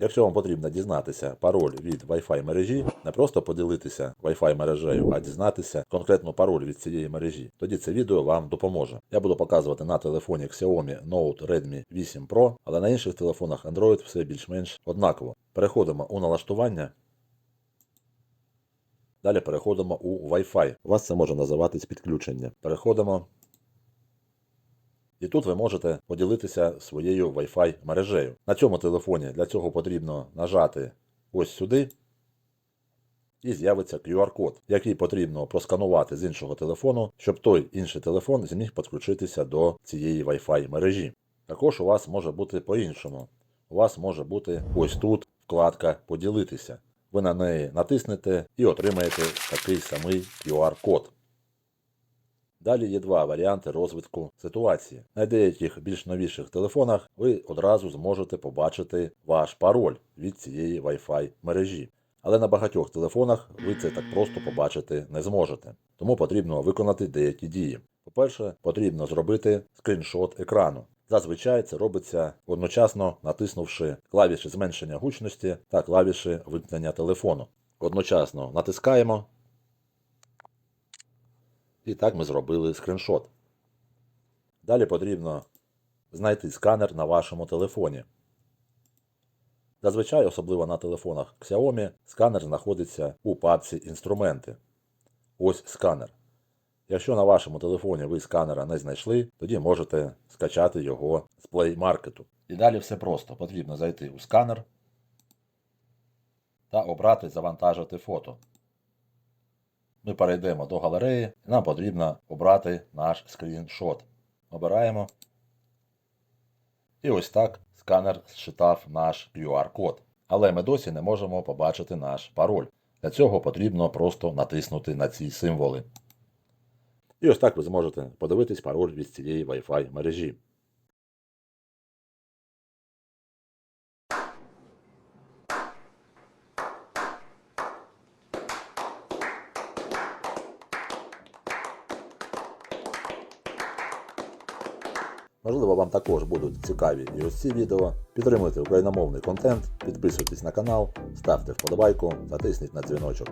Якщо вам потрібно дізнатися пароль від Wi-Fi мережі, не просто поділитися Wi-Fi мережею, а дізнатися конкретно пароль від цієї мережі, тоді це відео вам допоможе. Я буду показувати на телефоні Xiaomi Note Redmi 8 Pro, але на інших телефонах Android все більш-менш однаково. Переходимо у налаштування. Далі переходимо у Wi-Fi. У вас це може називатись підключення. Переходимо. І тут ви можете поділитися своєю Wi-Fi мережею. На цьому телефоні для цього потрібно нажати ось сюди. І з'явиться QR-код, який потрібно просканувати з іншого телефону, щоб той інший телефон зміг підключитися до цієї Wi-Fi мережі. Також у вас може бути по-іншому. У вас може бути ось тут вкладка Поділитися. Ви на неї натиснете і отримаєте такий самий QR-код. Далі є два варіанти розвитку ситуації. На деяких більш новіших телефонах ви одразу зможете побачити ваш пароль від цієї Wi-Fi мережі. Але на багатьох телефонах ви це так просто побачити не зможете. Тому потрібно виконати деякі дії. По-перше, потрібно зробити скріншот екрану. Зазвичай це робиться одночасно натиснувши клавіші зменшення гучності та клавіші вимкнення телефону. Одночасно натискаємо. І так ми зробили скріншот. Далі потрібно знайти сканер на вашому телефоні. Зазвичай, особливо на телефонах Xiaomi, сканер знаходиться у папці Інструменти. Ось сканер. Якщо на вашому телефоні ви сканера не знайшли, тоді можете скачати його з Play Market. І далі все просто. Потрібно зайти у сканер та обрати Завантажити фото. Ми перейдемо до галереї, нам потрібно обрати наш скріншот. Обираємо. І ось так сканер зчитав наш QR-код. Але ми досі не можемо побачити наш пароль. Для цього потрібно просто натиснути на ці символи. І ось так ви зможете подивитись пароль від цієї Wi-Fi мережі. Можливо, вам також будуть цікаві і ось ці відео. Підтримуйте україномовний контент, підписуйтесь на канал, ставте вподобайку та тисніть на дзвіночок.